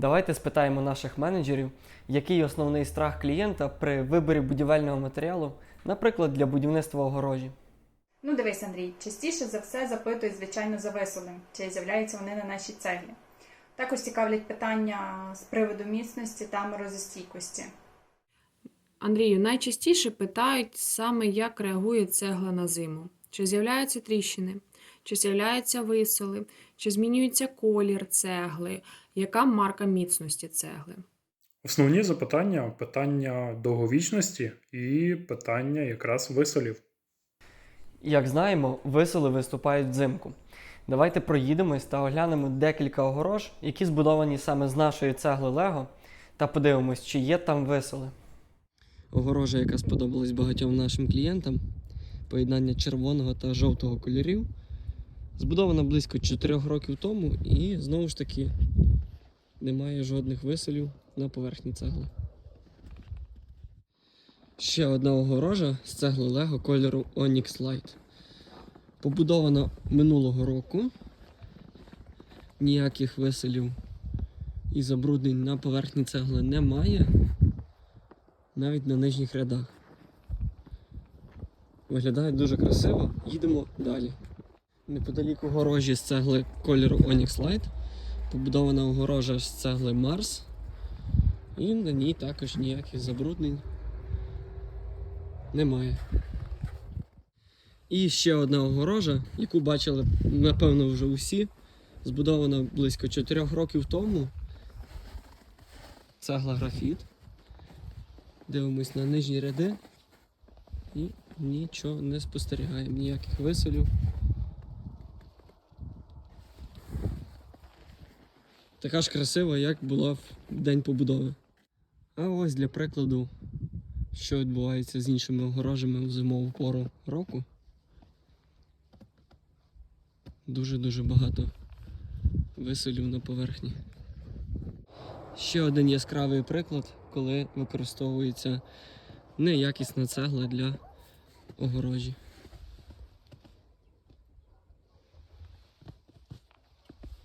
Давайте спитаємо наших менеджерів, який основний страх клієнта при виборі будівельного матеріалу, наприклад, для будівництва огорожі. Ну дивись, Андрій, частіше за все запитують, звичайно, за висоли, чи з'являються вони на нашій цеглі. Також цікавлять питання з приводу міцності та морозостійкості. Андрію, найчастіше питають саме, як реагує цегла на зиму. Чи з'являються тріщини, чи з'являються висоли, чи змінюється колір цегли, яка марка міцності цегли. Основні запитання питання довговічності і питання якраз висолів. Як знаємо, висоли виступають взимку. Давайте проїдемось та оглянемо декілька огорож, які збудовані саме з нашої цегли Лего, та подивимось, чи є там висоли. Огорожа, яка сподобалась багатьом нашим клієнтам, поєднання червоного та жовтого кольорів, збудована близько 4 років тому і знову ж таки немає жодних висолів на поверхні цегли. Ще одна огорожа з цегли Лего кольору Onyx Light. Побудована минулого року. Ніяких виселів і забруднень на поверхні цегли немає. Навіть на нижніх рядах. Виглядає дуже красиво. Їдемо далі. Неподалік огорожі з цегли кольору Onyx Light. Побудована огорожа з цегли Mars. І на ній також ніяких забруднень немає. І ще одна огорожа, яку бачили, напевно, вже усі. Збудована близько 4 років тому. Цегла графіт. Дивимось на нижні ряди і нічого не спостерігаємо, ніяких висолів. Така ж красива, як була в день побудови. А ось для прикладу, що відбувається з іншими огорожами у зимову пору року. Дуже-дуже багато висолів на поверхні. Ще один яскравий приклад, коли використовується неякісна цегла для огорожі.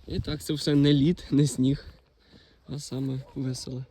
І так, це все не лід, не сніг, а саме веселе.